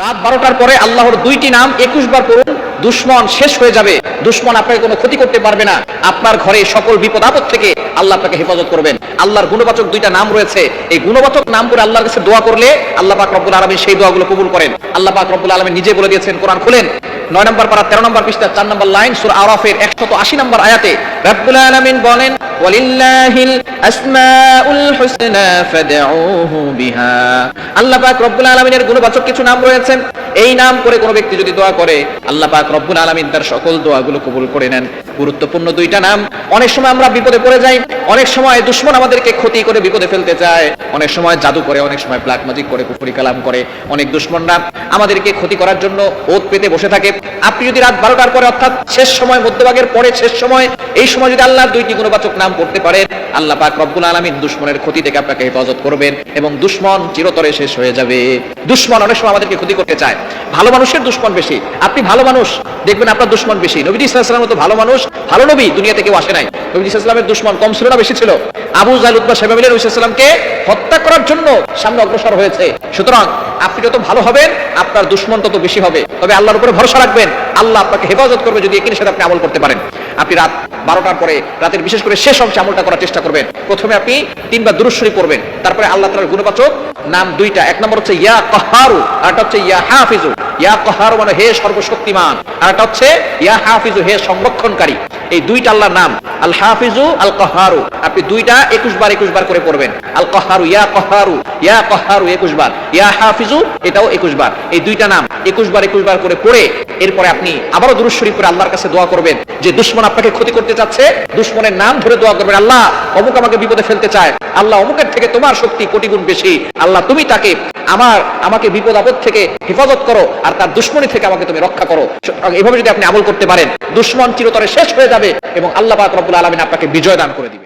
রাত বারোটার পরে আল্লাহর দুইটি নাম একুশ বার পড়ুন, দুশ্মন শেষ হয়ে যাবে। দুশ্মন আপনাকে কোনো ক্ষতি করতে পারবে না। আপনার ঘরে সকল বিপদ আপদ থেকে আল্লাহ আপনাকে হেফাজত করবেন। আল্লাহর গুণবাচক দুইটা নাম রয়েছে। এই গুণবাচক নাম করে আল্লাহর কাছে দোয়া করলে আল্লাহ পাক রব্বুল আলমী সেই দোয়াগুলো কবুল করেন। আল্লাহ পাক রব্বুল আলমী নিজে বলে দিয়েছেন, কোরআন খুলেন। নয় নম্বর পারা তেরো নম্বর পৃষ্ঠা, চার নম্বর লাইন, সুর আরফের একশত আশি নম্বর আয়াতে, রব্বুল আলমিন বলেন আল্লাহ আল্লাহ গুরুত্বপূর্ণ দুইটা নাম। অনেক সময় আমরা বিপদে পড়ে যাই, অনেক সময় দুশ্মন আমাদেরকে ক্ষতি করে বিপদে ফেলতে চায়, অনেক সময় জাদু করে, অনেক সময় ব্ল্যাক ম্যাজিক করে, কুফরি কালাম করে। অনেক দুশ্মনরা আমাদেরকে ক্ষতি করার জন্য ওত পেতে বসে থাকে। আপনি যদি রাত বারোটার পরে অর্থাৎ শেষ সময়, মধ্যভাগের পরে শেষ সময়, এই সময় যদি আল্লাহর দুইটি গুণবাচক নাম পড়তে পারেন, আল্লাহ পাক রব্বুল আলমিন দুশ্মনের ক্ষতি থেকে আপনাকে হেফাজত করবেন এবং দুশ্মন চিরতরে শেষ হয়ে যাবে। দুশ্মন অনেক সময় আমাদেরকে ক্ষতি করতে চায়। ভালো মানুষের দুশ্মন বেশি। আপনি ভালো মানুষ, দেখবেন আপনার দুশ্মন বেশি। নবী ইসলাম মতো ভালো মানুষ, ভালো নবী দুনিয়াতে কেউ আসে নাই। নবী ইসলামের দুশ্মন কম ছিল না, বেশি ছিল। আবু জালুদ বা সেবা মিলে নবী ইসলামকে হত্যা করার জন্য সামনে অগ্রসর হয়েছে। সুতরাং আপনি যত ভালো হবেন, আপনার দুশ্মন তত বেশি হবে। তবে আল্লাহর উপরে ভরসা রাখবেন। আল্লাহ আপনাকে হেফাজত করবে যদি একিনের সাথে আপনি আমল করতে পারেন। আপনি রাত বারোটার পরে, রাতের বিশেষ করে শেষ অংশে আমলটা করার চেষ্টা করবেন। প্রথমে আপনি তিনবার দুরুশ্বরী পড়বেন। তারপরে আল্লাহ তালার গুণবাচক নাম দুইটা। এক নম্বর হচ্ছে ইয়া কহারু, আর একটা হচ্ছে ইয়া হাফিজু। ইয়া কহারু মানে হে সর্বশক্তিমান। আর একটা হচ্ছে ইয়া হাফিজু, হে সংরক্ষণকারী। এই দুইটা আল্লাহর নাম। আল হাফিজু, আল কহারু। আপনি দুইটা একুশ বার একুশ বার করে পড়বেন। আল কহারু ইয়া কহারু ইয়া কহারু একুশ বার। ইয়া হাফিজু এটাও একুশ বার। এই দুইটা নাম একুশ বার একুশ বার করে পড়ে এরপরে আপনি আবারও দুরুশ্বরী করে আল্লাহর কাছে দোয়া করবেন যে দুশ্মন আপনাকে ক্ষতি করতে চাচ্ছে, দুশ্মনের নাম ধরে দোয়া করবেন, আল্লাহ, অমুক আমাকে বিপদে ফেলতে চায়। আল্লাহ, অমুকের থেকে তোমার শক্তি কোটি গুণ বেশি। আল্লাহ, তুমি তাকে আমার, আমাকে বিপদ আপদ থেকে হেফাজত করো আর তার দুশ্মনী থেকে আমাকে তুমি রক্ষা করো। এভাবে যদি আপনি আমল করতে পারেন, দুশ্মন চিরতরে শেষ হয়ে যাবে এবং আল্লাহ পাক রব্বুল আলমিন আপনাকে বিজয় দান করে দিবে।